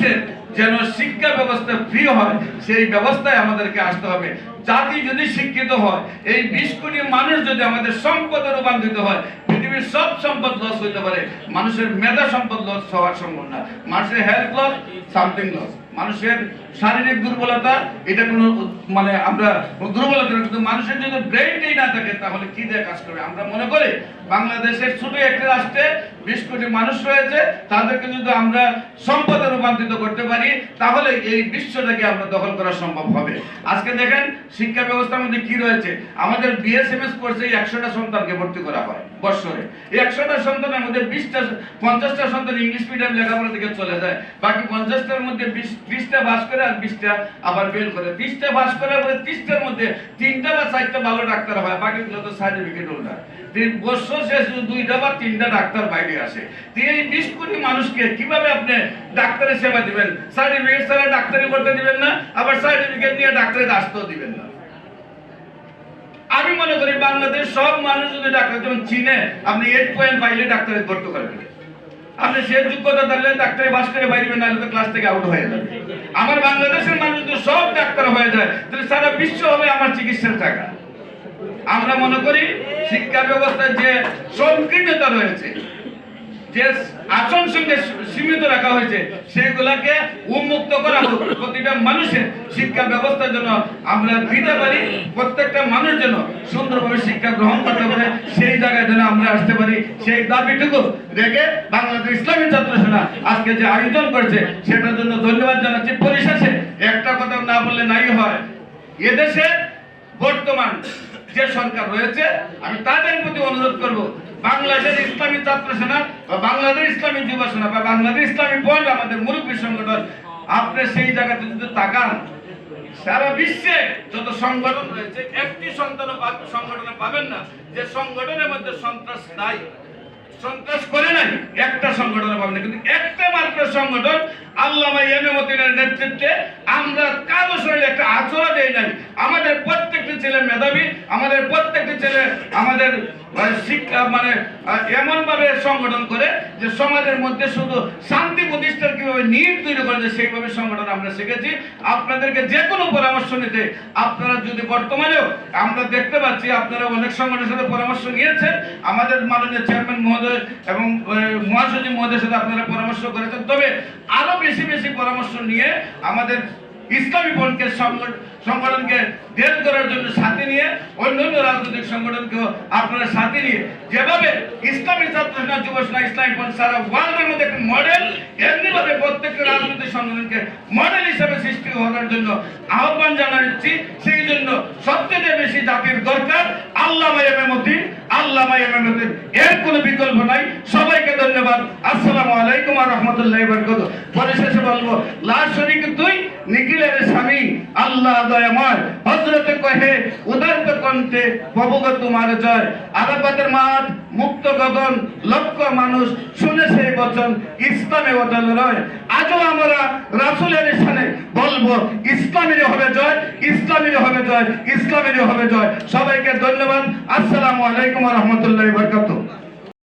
মানুষের যেন শিক্ষা ব্যবস্থা ফ্রি হয়, সেই ব্যবস্থায় আমাদেরকে আসতে হবে। জাতি যদি শিক্ষিত হয়, এই বিশ কোটি মানুষ যদি আমাদের সম্পদে রূপান্তরিত হয় পৃথিবীর সব সম্পদ লস হইতে পারে। মানুষের মেধা সম্পদ লস হওয়ার সম্ভব না মানুষের হেলথ লস সামথিং লস মানুষের শারীরিক দুর্বলতা, এটা কোনো মানে আমরা দুর্বলতা কিন্তু মানুষের যদি ব্রেনটাই না থাকে, তাহলে কি দিয়ে কাজ করবে? আমরা মনে করি, বাংলাদেশের ছোট একটি রাষ্ট্রে বিশ কোটি মানুষ রয়েছে, তাদেরকে যদি আমরা সম্পদে রূপান্তরিত করতে পারি, তাহলে এই বিশ্বটাকে আমরা দখল করা সম্ভব হবে। আজকে দেখেন, শিক্ষা ব্যবস্থার মধ্যে কি রয়েছে? আমাদের বিএসএমএস কোর্সে একশোটা সন্তানকে ভর্তি করা হয়, বৎসরে। একশোটা সন্তানের মধ্যে বিশটা, পঞ্চাশটা সন্তান ইংলিশ মিডিয়াম লেখাপড়া থেকে চলে যায়। বাকি পঞ্চাশটার মধ্যে বাস করে আর বিশটা আবার করে। বাস পরে মধ্যে তিনটা বা চারটা ভালো ডাক্তার হয়, বাকিগুলো তো সার্টিফিকেট বছর শেষে দুইটা বা তিনটা ডাক্তার বাইরে আসে। এই বিশ কোটি মানুষকে কীভাবে আপনি ডাক্তারের সেবা দিবেন? সার্টিফিকেট ছাড়া ডাক্তারি করতে দিবেন না, আবার সার্টিফিকেট নিয়ে ডাক্তারের আসতেও দিবেন না। আমি মনে করি বাংলাদেশ সব মানুষ যদি ডাক্তার, যেমন চিনে, আপনি এইট পয়েন্ট পাইলে ডাক্তারে ভর্তি করবেন আপনি সে যোগ্যতা থাকলে ডাক্তারে বাস করে বাইরে নাহলে তো ক্লাস থেকে আউট হয়ে যাবে। আমার বাংলাদেশের মানুষ যদি সব ডাক্তার হয়ে যায়, তাহলে সারা বিশ্ব হবে আমার চিকিৎসার টাকা। আমরা মনে করি শিক্ষা ব্যবস্থার যে সংকীর্ণতা রয়েছে যে আসন সঙ্গে সীমিত রাখা হয়েছে, সেগুলাকে উন্মুক্ত করা হোক। প্রতিটা মানুষের শিক্ষা ব্যবস্থার জন্য আমরা দিতে পারি, প্রত্যেকটা মানুষ যেন সুন্দরভাবে শিক্ষা গ্রহণ করতে পারে, সেই জায়গায় যেন আমরা আসতে পারি, সেই দাবিটুকু রেখে বাংলাদেশ ইসলামী ছাত্র সেনা আজকে যে আয়োজন করেছে, সেটার জন্য ধন্যবাদ জানাচ্ছি। পরিশেষে একটা কথা না বললে নাই হয় এদেশে বর্তমান যে সরকার রয়েছে, আমি তাদের প্রতি অনুরোধ করব বাংলাদেশ ইসলামী ছাত্র সেনা বা বাংলাদেশ ইসলামী যুব সেনা বা বাংলাদেশ ইসলামী বন্ড আমাদের মুরব্বী সংগঠন, আপনি সেই জায়গাতে যদি তাকান, সারা বিশ্বে যত সংগঠন রয়েছে, একটি সন্তান সংগঠনে পাবেন না। যে সংগঠনের মধ্যে সন্ত্রাস নাই, সন্ত্রাস করে নাই, একটা সংগঠনে পাবেন না। কিন্তু একটা মাত্র সংগঠন, আল্লামা এমএ মতিনের নেতৃত্বে আমরা কারও শরীরে একটা আচরণ দেই নাই। আমাদের প্রত্যেকটি ছেলে মেধাবী, আমাদের প্রত্যেকটি ছেলে আমাদের শিক্ষা মানে এমন ভাবে সংগঠন করে যে সমাজের মধ্যে শুধু শান্তি প্রতিষ্ঠার কীভাবে নিয়ম তৈরি করে যায় সেইভাবে সংগঠন আমরা শিখেছি। আপনাদেরকে যে কোনো পরামর্শ নিতে আপনারা যদি বর্তমানেও আমরা দেখতে পাচ্ছি, আপনারা অনেক সংগঠনের সাথে পরামর্শ নিয়েছেন, আমাদের মাননীয় চেয়ারম্যান মহোদয় এবং মহাসচিব মহোদয়ের সাথে আপনারা পরামর্শ করেছেন। তবে আরও বেশি বেশি পরামর্শ নিয়ে আমাদের ইসলামী সংগঠন সংগঠনকে দেশ করার জন্য সাথে নিয়ে অন্যান্য রাজনৈতিক সংগঠনকেও আপনারা সাথে নিয়ে যেভাবে ইসলামী ছাত্র সেনা, যুব সেনা, ইসলামী পন্থ সারা ওয়ার্ল্ডের মধ্যে একটা মডেল এমনিভাবে প্রত্যেকটা রাজনৈতিক সংগঠনকে মডেল হিসেবে সৃষ্টি হওয়ার জন্য আহ্বান জানাচ্ছি। সেই জন্য সবচেয়ে বেশি জাতির দরকার আল্লাহ এমএমুদ্দিন আল্লাহ এমএমুদ্দিন এর কোনো বিকল্প নাই। সবাইকে ধন্যবাদ। আসসালামু আলাইকুম পরিশেষে বলব তুই, নিখিলের স্বামী, আল্লাহ কহে কণ্ঠে তোমার জয়। আরাফাতের মাঠ, মুক্ত গগন, লক্ষ মানুষ শুনে সেই বচন, ইসলামে অটল রয়। আজও আমরা রাসূলের সানে বলব, ইসলামের হবে জয়। ইসলামের হবে জয় ইসলামের হবে জয়। সবাইকে ধন্যবাদ। আসসালামু আলাইকুম রহমতুল্লাহ বারাকাতুহু।